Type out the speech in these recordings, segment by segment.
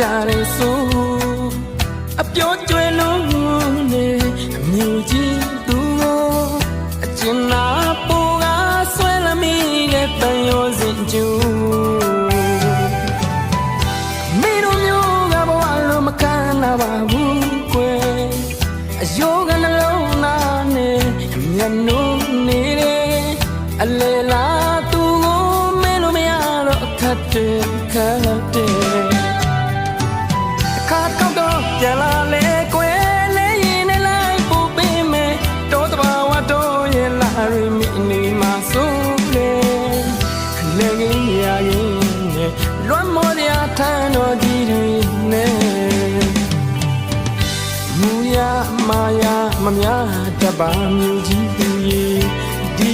ကြတယ်ဆိုအပြောကျွဲလုံးနဲ့အမျိုးကြီးသူကိုအကျဉ်းနာပူကဆွဲလမ်းမိတဲ့တန်ရောစင်ကျူမင်းတို့မျိုးကဘဝလုံးမခံနာပါဘူးကွယ်အယောကနှလုံးသားနဲ့မျက်နှာနေတယ်အလေလာသူကိုမင်းတို့မရတော့အခက်တည်းခက်တည်း ခါကောက်တော့ပြန်လာလေကွယ်လေရင်နဲ့လိုက်ပူပေးမယ်တောတဘာဝတော့ရဲ့လာရီမိနေမှာဆိုလေလေငင်းရရင်နဲ့လွမ်းမောရထမ်းတော်ကြီးတွေနဲ့မူရမာယာမများတတ်ပါမျိုးကြီးသူရဲ့ဒီ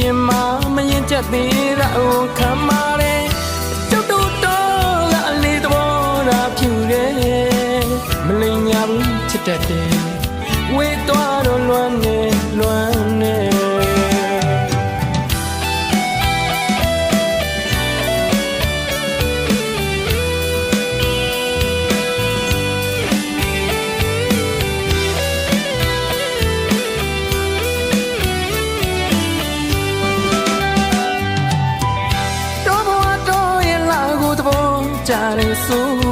ရင်မမရင်ချက်သေးတာအိုခံမာတ မလိမ်ညာဘူးချစ်တတ်တယ်ဝေးသွားတော့လွမ်းနေလွမ်းနေတော့ဘဝတော့ရဲ့လာကိုသဘောကြတယ်ဆို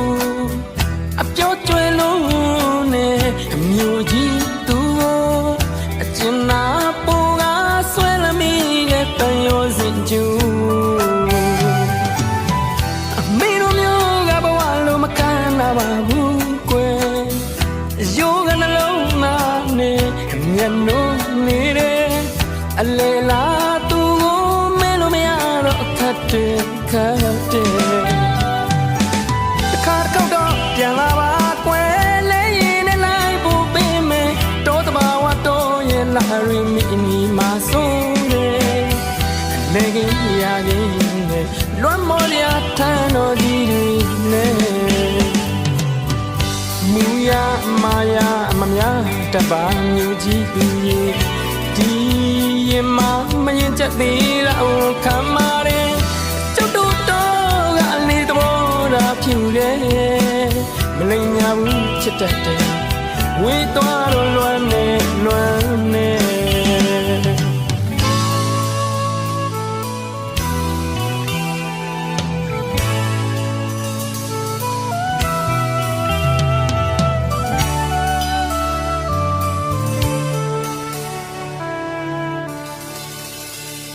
အကျဉ်းနာပူကဆွဲလမ်းမိတဲ့တန်ရောစင်ကျူအမေတို့မျိုးကဘဝလုံးမခံနာပါဘူးကွယ်ယောကနှလုံးသားနဲ့မျက်နှာနေတယ်အလေလာသူကိုမင်းတို့မရတော့အခက်တည်းခက်တ လေကင်းရရင်နဲ့လွမ်းမော်ရထမ်းတော်ကြီးတွေနဲ့မူရမာယာမများတပါမျိုးကြီးသူရဲ့ဒီရင်မမရင်ချက်သေးတာအိုခံမာတယ်ကျုပ်တို့တော့ကအလေးသဘောတာဖြူတယ်မလိမ်ညာဘူးချစ်တတ်တယ်ဝေးသွားတော့လွမ်းနေလွမ်းနေ